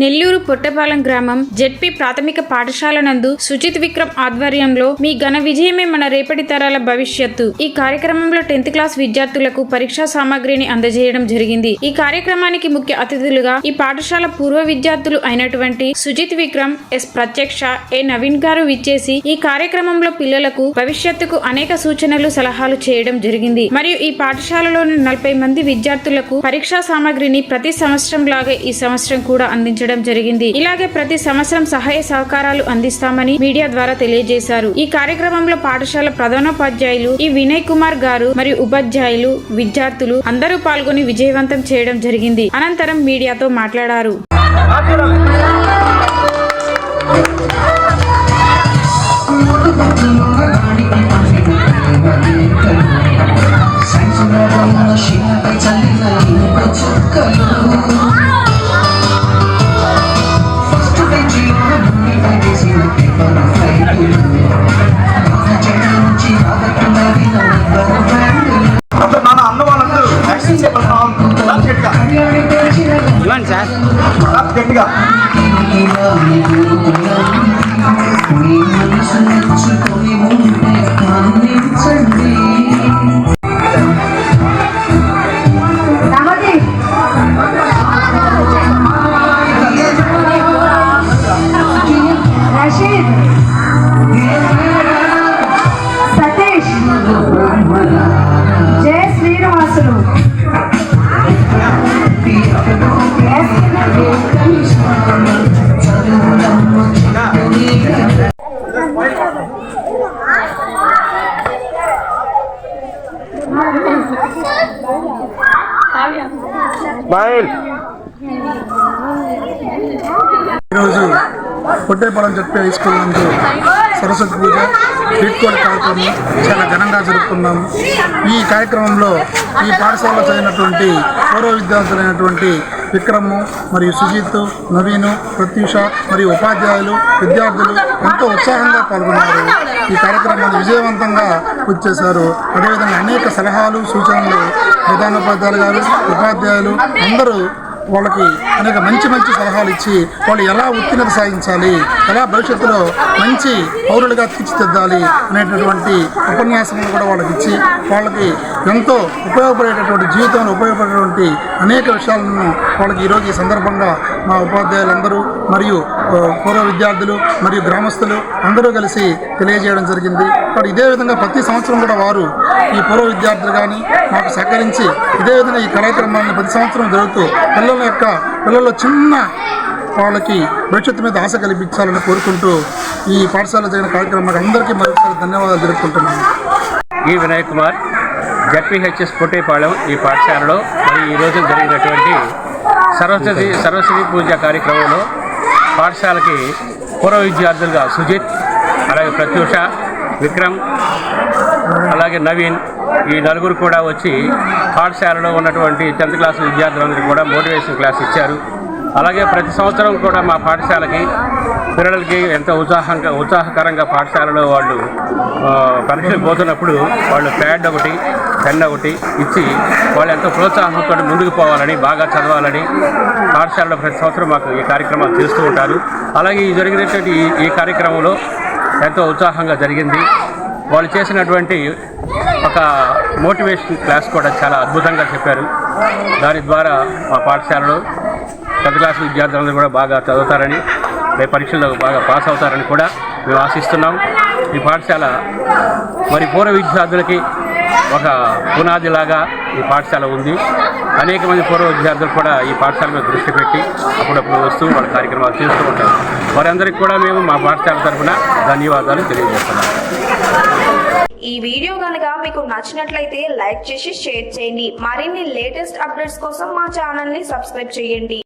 నెల్లూరు పొట్టపాలెం గ్రామం జెడ్పీ ప్రాథమిక పాఠశాల నందు సుజిత్ విక్రమ్ ఆధ్వర్యంలో మీ ఘన విజయమే మన రేపటి తరాల భవిష్యత్తు. ఈ కార్యక్రమంలో టెన్త్ క్లాస్ విద్యార్థులకు పరీక్షా సామాగ్రిని అందజేయడం జరిగింది. ఈ కార్యక్రమానికి ముఖ్య అతిథులుగా ఈ పాఠశాల పూర్వ విద్యార్థులు అయినటువంటి సుజిత్ విక్రమ్ ఎస్ ప్రత్యక్ష ఏ నవీన్ గారు విచ్చేసి ఈ కార్యక్రమంలో పిల్లలకు భవిష్యత్తుకు అనేక సూచనలు సలహాలు చేయడం జరిగింది. మరియు ఈ పాఠశాలలోని నలభై మంది విద్యార్థులకు పరీక్షా సామాగ్రిని ప్రతి సంవత్సరం లాగే ఈ సంవత్సరం కూడా అందించడం జరిగింది. ఇలాగే ప్రతి సంవత్సరం సహాయ సహకారాలు అందిస్తామని మీడియా ద్వారా తెలియజేశారు. ఈ కార్యక్రమంలో పాఠశాల ప్రధానోపాధ్యాయులు ఈ వినయ్ కుమార్ గారు మరియు ఉపాధ్యాయులు విద్యార్థులు అందరూ పాల్గొని విజయవంతం చేయడం జరిగింది. అనంతరం మీడియాతో మాట్లాడారు. అప్పుడు వాళ్ళందరూ యాక్షన్ చేయమన్నా గట్టిగా ఇవ్వండి సార్ క్లాప్ గట్టిగా నమది రషీద్ ఈరోజు పొట్టేపాలెం చెప్పే హై స్కూల్ నందు సరస్వతి పూజ వీడ్కోలు కార్యక్రమం చాలా ఘనంగా జరుపుకున్నాము ఈ కార్యక్రమంలో ఈ పాఠశాలలో చదివినటువంటి పూర్వ విద్యార్థులైనటువంటి విక్రము మరియు సుజిత్ నవీను ప్రత్యూష మరియు ఉపాధ్యాయులు విద్యార్థులు ఎంతో ఉత్సాహంగా పాల్గొన్నారు ఈ కార్యక్రమాన్ని విజయవంతంగా పూర్తి చేశారు అదేవిధంగా అనేక సలహాలు సూచనలు ప్రధానోపాధ్యాయులు గారు ఉపాధ్యాయులు అందరూ వాళ్ళకి అనేక మంచి మంచి సలహాలు ఇచ్చి వాళ్ళు ఎలా ఉత్తీర్ణత సాధించాలి ఎలా భవిష్యత్తులో మంచి పౌరులుగా తీర్చిదిద్దాలి అనేటటువంటి ఉపన్యాసములు కూడా వాళ్ళకి ఇచ్చి వాళ్ళకి ఎంతో ఉపయోగపడేటటువంటి జీవితంలో ఉపయోగపడేటువంటి అనేక విషయాలను వాళ్ళకి ఈరోజు ఈ సందర్భంగా మా ఉపాధ్యాయులందరూ మరియు పూర్వ విద్యార్థులు మరియు గ్రామస్తులు అందరూ కలిసి తెలియజేయడం జరిగింది. మరి ఇదే విధంగా ప్రతి సంవత్సరం కూడా వారు ఈ పూర్వ విద్యార్థులు కానీ మాకు సహకరించి ఇదే విధంగా ఈ కార్యక్రమాన్ని ప్రతి సంవత్సరం జరుగుతూ పిల్లల యొక్క పిల్లల్లో చిన్న వాళ్ళకి భవిష్యత్తు మీద ఆశ కల్పించాలని కోరుకుంటూ ఈ పాఠశాల జరిగిన కార్యక్రమానికి అందరికీ మరొకసారి ధన్యవాదాలు తెలుపుకుంటున్నాను. ఈ వినయ్ కుమార్ జడ్పీహెచ్ఎస్ పొట్టేపాలెం ఈ పాఠశాలలో మరి ఈ రోజు జరిగినటువంటి సరస్వతి సరస్వతి పూజ కార్యక్రమంలో పాఠశాలకి పూర్వ విద్యార్థులుగా సుజిత్ అలాగే ప్రత్యూష విక్రమ్ అలాగే నవీన్ ఈ నలుగురు కూడా వచ్చి పాఠశాలలో ఉన్నటువంటి టెన్త్ క్లాస్ విద్యార్థులందరికీ కూడా మోటివేషన్ క్లాస్ ఇచ్చారు. అలాగే ప్రతి సంవత్సరం కూడా మా పాఠశాలకి పిల్లలకి ఎంతో ఉత్సాహంగా ఉత్సాహకరంగా పాఠశాలలో వాళ్ళు పరీక్షలు పోతున్నప్పుడు వాళ్ళు ప్యాడ్ ఒకటి పెన్ ఒకటి ఇచ్చి వాళ్ళు ఎంతో ప్రోత్సాహంతో ముందుకు పోవాలని బాగా చదవాలని పాఠశాలలో ప్రతి సంవత్సరం మాకు ఈ కార్యక్రమాలు చేస్తూ ఉంటారు. అలాగే ఈ జరిగినటువంటి ఈ కార్యక్రమంలో ఎంతో ఉత్సాహంగా జరిగింది. వాళ్ళు చేసినటువంటి ఒక మోటివేషన్ క్లాస్ కూడా చాలా అద్భుతంగా చెప్పారు. దాని ద్వారా మా పాఠశాలలో పెద్ద క్లాస్ విద్యార్థులందరూ కూడా బాగా చదువుతారని రేపు పరీక్షల్లో బాగా పాస్ అవుతారని కూడా మేము ఆశిస్తున్నాం. ఈ పాఠశాల మరి పూర్వ విద్యార్థులకి ఒక పునాదిలాగా ఈ పాఠశాల ఉంది. అనేక మంది పూర్వ విద్యార్థులు కూడా ఈ పాఠశాల మీద దృష్టి పెట్టి అప్పుడప్పుడు వస్తూ వాళ్ళ కార్యక్రమాలు చేస్తూ ఉంటారు. వారందరికీ కూడా మేము మా పాఠశాల తరఫున ధన్యవాదాలు తెలియజేస్తున్నాం. ఈ వీడియో కనుక మీకు నచ్చినట్లయితే లైక్ చేసి షేర్ చేయండి. మరిన్ని లేటెస్ట్ అప్డేట్స్ కోసం మా ఛానల్ని సబ్స్క్రైబ్ చేయండి.